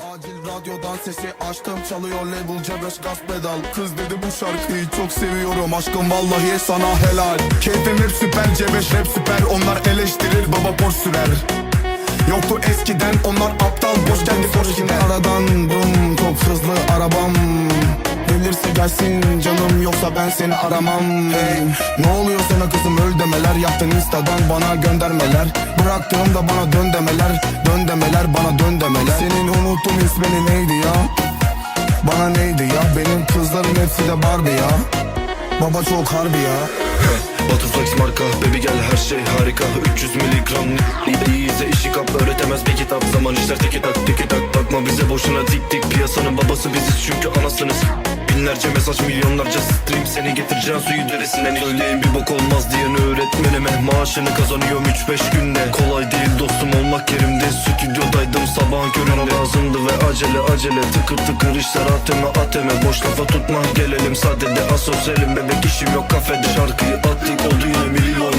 Acil radyodan sesi açtım çalıyor label C5 gaz pedal. Kız dedi bu şarkıyı çok seviyorum aşkım vallahi sana helal. Keyfim hep süper C5 rap süper onlar eleştirir baba boş sürer. Yoktu eskiden onlar aptal boş geldi boş yine Aradan brum çok hızlı arabam. Gelirse gelsin canım yoksa ben seni aramam. Hey, Ne oluyor sana kızım öl demeler Yaptın instadan bana göndermeler. Bıraktığımda bana dön demeler Dön demeler bana dön demeler ismini neydi ya? Bana neydi ya? Benim kızların hepsi de Barbie ya. Baba çok harbi ya. Butterflex marka baby gel her şey harika. 300 miligram İyi izle işi kap öğretemez. Bir kitap Zaman işler tiki tak tiki tak. Bakma bize boşuna dik dik. Piyasanın babası biziz çünkü anasınız. Binlerce mesaj milyonlarca stream. Seni getireceğim suyu derisinden. Söyleyin bir bok olmaz diyen öğretmenime. Maaşını kazanıyorum 3-5 günde. Kolay değil dostum olmak yerimde. Stüdyodaydım sabahın köründe Ağzımdı ve acele acele. Tıkır tıkır işler ateme ateme Boş lafa tutma gelelim. Sadede Asosyalim bebek işim yok kafede Şarkıyı attık. Oldu yine milyon.